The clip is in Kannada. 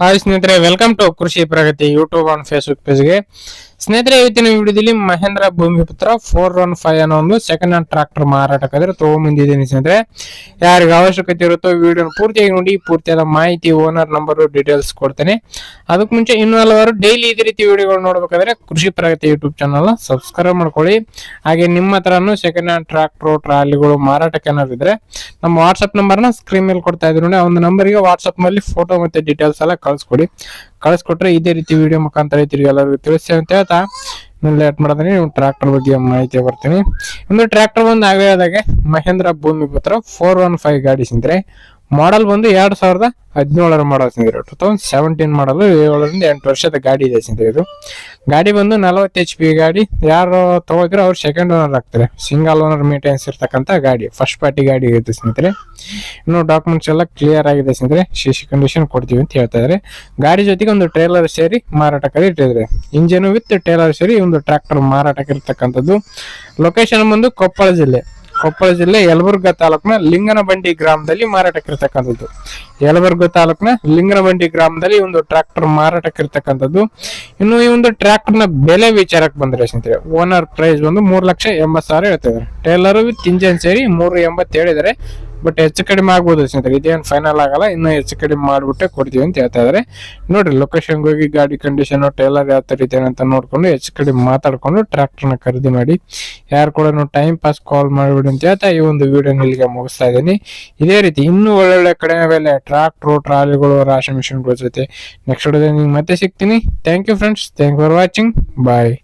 ಹಾಯ್ ಸ್ನೇಹಿತರೆ welcome to Krishi Pragati YouTube on Facebook ಪೇಜ್ಗೆ ಸ್ನೇಹಿತರೆ, ಇವತ್ತಿನ ವಿಡಿಯೋದಲ್ಲಿ Mahindra Bhoomiputra four one five ಅನ್ನೋ ಒಂದು ಸೆಕೆಂಡ್ ಹ್ಯಾಂಡ್ ಟ್ರಾಕ್ಟರ್ ಮಾರಾಟಕ್ಕಾದ್ರೆ ತಗೊಂಬಂದಿದ್ದೀನಿ ಸ್ನೇಹಿತರೆ. ಯಾರಿಗೆ ಅವಶ್ಯಕತೆ ಇರುತ್ತೋ ವಿಡಿಯೋನ ಪೂರ್ತಿಯಾಗಿ ನೋಡಿ, ಪೂರ್ತಿಯಾದ ಮಾಹಿತಿ ಓನರ್ ನಂಬರ್ ಡೀಟೇಲ್ಸ್ ಕೊಡ್ತೇನೆ. ಅದಕ್ಕೆ ಮುಂಚೆ ಇನ್ನೂ ಹಲವಾರು ಡೈಲಿ ಇದೇ ರೀತಿ ವಿಡಿಯೋಗಳು ನೋಡಬೇಕಾದ್ರೆ ಕೃಷಿ ಪ್ರಗತಿ ಯೂಟ್ಯೂಬ್ ಚಾನಲ್ ಸಬ್ಸ್ಕ್ರೈಬ್ ಮಾಡ್ಕೊಳ್ಳಿ. ಹಾಗೆ ನಿಮ್ಮ ಹತ್ರನೂ ಸೆಕೆಂಡ್ ಹ್ಯಾಂಡ್ ಟ್ರಾಕ್ಟರ್ ಟ್ರಾಲಿಗಳು ಮಾರಾಟಕ್ಕೆ ಏನಾದ್ರು ನಮ್ಮ ವಾಟ್ಸಪ್ ನಂಬರ್ನ ಸ್ಕ್ರೀನ್ ಮೇಲೆ ಕೊಡ್ತಾ ಇದ್ರು ನೋಡಿ. ಆ ಒಂದು ನಂಬರ್ಗೆ ವಾಟ್ಸ್ಆಪ್ನಲ್ಲಿ ಫೋಟೋ ಮತ್ತೆ ಡೀಟೇಲ್ಸ್ ಎಲ್ಲ ಕಳ್ಸ್ಕೊಡಿ. ಕಳಿಸ್ಕೊಟ್ರೆ ಇದೇ ರೀತಿ ವಿಡಿಯೋ ಮುಖಾಂತರ ತಿರುಗಿ ಎಲ್ಲರಿಗೂ ತಿಳಿಸಿ ಅಂತ ಹೇಳ್ತಾ ಲೇಟ್ ಮಾಡಿದ್ರೆ ಟ್ರ್ಯಾಕ್ಟರ್ ಬಗ್ಗೆ ಮಾಹಿತಿ ಬರ್ತೀನಿ. ಒಂದು ಟ್ರ್ಯಾಕ್ಟರ್ ಬಂದು ಆಗೇ ಆದಾಗೆ ಮಹೇಂದ್ರ ಭೂಮಿ ಪುತ್ರ ಫೋರ್ ಒನ್ ಫೈವ್ ಗಾಡಿ ಸಿಂದ್ರೆ ಮಾಡಲ್ ಬಂದು ಎರಡ್ ಸಾವಿರದ ಹದಿನೇಳರ ಮಾಡಲ್ ಸಿಂದ್ರೆ ಟೂ ತೌಸಂಡ್ ಸೆವೆಂಟೀನ್ ಮಾಡಲ್ ಏಳರಿಂದ ಎಂಟು ವರ್ಷದ ಗಾಡಿ ಇದೆ ಸ್ನೇಹಿತರೆ ಇದು ಗಾಡಿ ಬಂದು ನಲವತ್ತು ಎಚ್ ಪಿ ಗಾಡಿ. ಯಾರು ತಗೋದ್ರೆ ಅವ್ರು ಸೆಕೆಂಡ್ ಓನರ್ ಆಗ್ತಾರೆ. ಸಿಂಗಲ್ ಓನರ್ ಮೇಂಟೆನೆನ್ಸ್ ಇರ್ತಕ್ಕಂಥ ಗಾಡಿ. ಫಸ್ಟ್ ಪಾರ್ಟಿ ಗಾಡಿ ಇರುತ್ತೆ ಸ್ನೇಹಿತರೆ ಇನ್ನು ಡಾಕ್ಯುಮೆಂಟ್ಸ್ ಎಲ್ಲ ಕ್ಲಿಯರ್ ಆಗಿದೆ ಸ್ನೇಹಿತರೆ ಸಿ ಸಿ ಕಂಡೀಷನ್ ಕೊಡ್ತೀವಿ ಅಂತ ಹೇಳ್ತಾ ಇದ್ದಾರೆ ಗಾಡಿ ಜೊತೆಗೆ ಒಂದು ಟ್ರೇಲರ್ ಸೇರಿ ಮಾರಾಟಕ್ಕೆ ಇಟ್ಟಿದ್ದಾರೆ. ಇಂಜಿನ್ ವಿತ್ ಟ್ರೇಲರ್ ಸೇರಿ ಒಂದು ಟ್ರ್ಯಾಕ್ಟರ್ ಮಾರಾಟಕ್ಕೆ ಇರ್ತಕ್ಕಂಥದ್ದು. ಲೊಕೇಶನ್ ಬಂದು ಕೊಪ್ಪಳ ಜಿಲ್ಲೆ. ಕೊಪ್ಪಳ ಜಿಲ್ಲೆ ಯಲಬುರ್ಗ ತಾಲೂಕಿನ ಲಿಂಗನಬಂಡಿ ಗ್ರಾಮದಲ್ಲಿ ಮಾರಾಟಕ್ಕೆ ಇರ್ತಕ್ಕಂಥದ್ದು ಯಲಬುರ್ಗಾ ತಾಲೂಕಿನ ಲಿಂಗನಬಂಡಿ ಗ್ರಾಮದಲ್ಲಿ ಒಂದು ಟ್ರ್ಯಾಕ್ಟರ್ ಮಾರಾಟಕ್ಕೆ ಇರ್ತಕ್ಕಂಥದ್ದು ಇನ್ನು ಈ ಒಂದು ಟ್ರ್ಯಾಕ್ಟರ್ ಬೆಲೆ ವಿಚಾರಕ್ಕೆ ಬಂದ್ರೆ ಸ್ನೇಹಿತರೆ, ಓನರ್ ಪ್ರೈಸ್ ಬಂದು ಮೂರು ಲಕ್ಷ ಎಂಬತ್ತು ಸಾವಿರ ಹೇಳ್ತಿದ್ದಾರೆ ಟೇಲರ್ ವಿತ್ ಇಂಜನ್ ಸೇರಿ ಮೂರು ಎಂಬತ್ತು ಹೇಳಿದ್ದಾರೆ. ಬಟ್ ಹೆಚ್ಚು ಕಡಿಮೆ ಆಗ್ಬೋದು ಸ್ನೇಹಿತರೆ. ಇದೇನು ಫೈನಲ್ ಆಗಲ್ಲ. ಇನ್ನೂ ಹೆಚ್ಚು ಕಡಿಮೆ ಮಾಡಿಬಿಟ್ಟೆ ಕೊಡ್ತೀವಿ ಅಂತ ಹೇಳ್ತಾ ಇದಾರೆ. ನೋಡ್ರಿ ಲೊಕೇಶನ್ ಹೋಗಿ ಗಾಡಿ ಕಂಡೀಷನ್ ಟೈಲರ್ ಯಾವ ಥರ ಇದೆ ಅಂತ ನೋಡ್ಕೊಂಡು ಹೆಚ್ಚು ಕಡಿಮೆ ಮಾತಾಡಿಕೊಂಡು ಟ್ರ್ಯಾಕ್ಟರ್ನ ಖರೀದಿ ಮಾಡಿ. ಯಾರು ಕೂಡ ಟೈಮ್ ಪಾಸ್ ಕಾಲ್ ಮಾಡಿಬಿಡಿ ಅಂತ ಹೇಳ್ತಾ ಈ ಒಂದು ವಿಡಿಯೋ ಇಲ್ಲಿಗೆ ಮುಗಿಸ್ತಾ ಇದ್ದೀನಿ. ಇದೇ ರೀತಿ ಇನ್ನೂ ಒಳ್ಳೊಳ್ಳೆ ಕಡಿಮೆ ಬೆಲೆ ಟ್ರಾಕ್ಟ್ರು ಟ್ರಾಲಿಗಳು ರಾಶಿ ಮಿಷನ್ಗಳ ಜೊತೆ. ನೆಕ್ಸ್ಟ್ ವಿಡಿಯೋದಲ್ಲಿ ನಿಮ್ಗೆ ಮತ್ತೆ ಸಿಗ್ತೀನಿ. Thank you friends thank for watching bye